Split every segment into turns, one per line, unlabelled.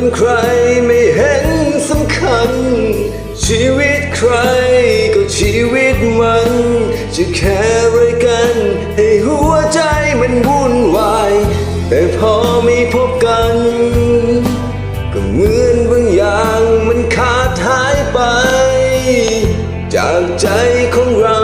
เป็นใครไม่เห็นสำคัญ ชีวิตใครก็ชีวิตมัน จะแค่ไรกัน ให้หัวใจมันวุ่นวาย แต่พอไม่พบกัน ก็เหมือนบางอย่างมันขาดหายไป จากใจของเรา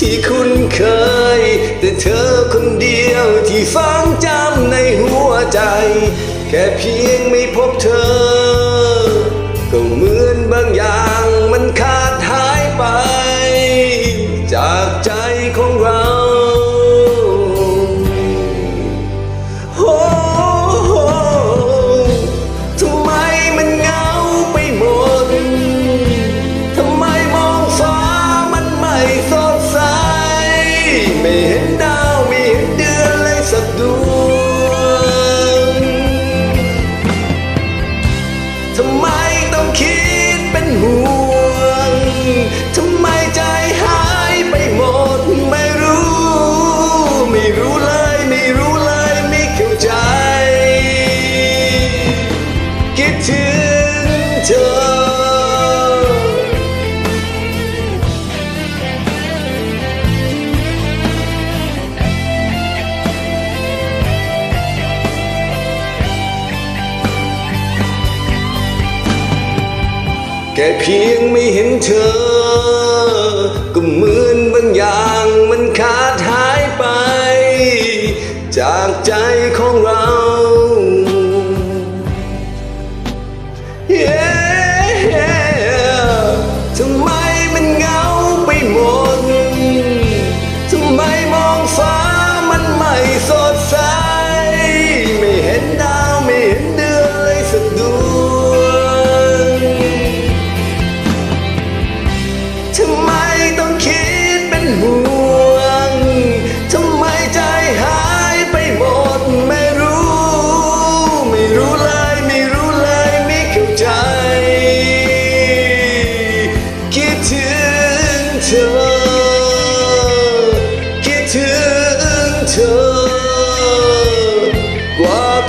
ที่คุ้นเคย แต่เธอคนเดียวที่ฝังจำในหัวใจ แค่เพียงไม่พบเธอ ก็เหมือนบางอย่างมันขาดหายไป จากใจ ไม่เห็นดาวไม่เห็นเดือนเลยสักดวงทำไมต้องคิดเป็นห่วงทำไมใจหายไปหมดไม่รู้ ไม่รู้เลยไม่รู้เลยไม่เข้าใจ คิดถึงเธอ แค่เพียงไม่เห็นเธอ ก็เหมือนบางอย่างมันขาดหายไป จากใจ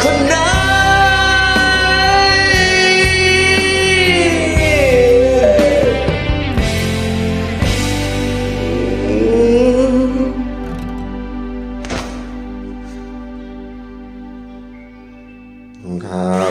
คนไหน
ขอบคุณครับ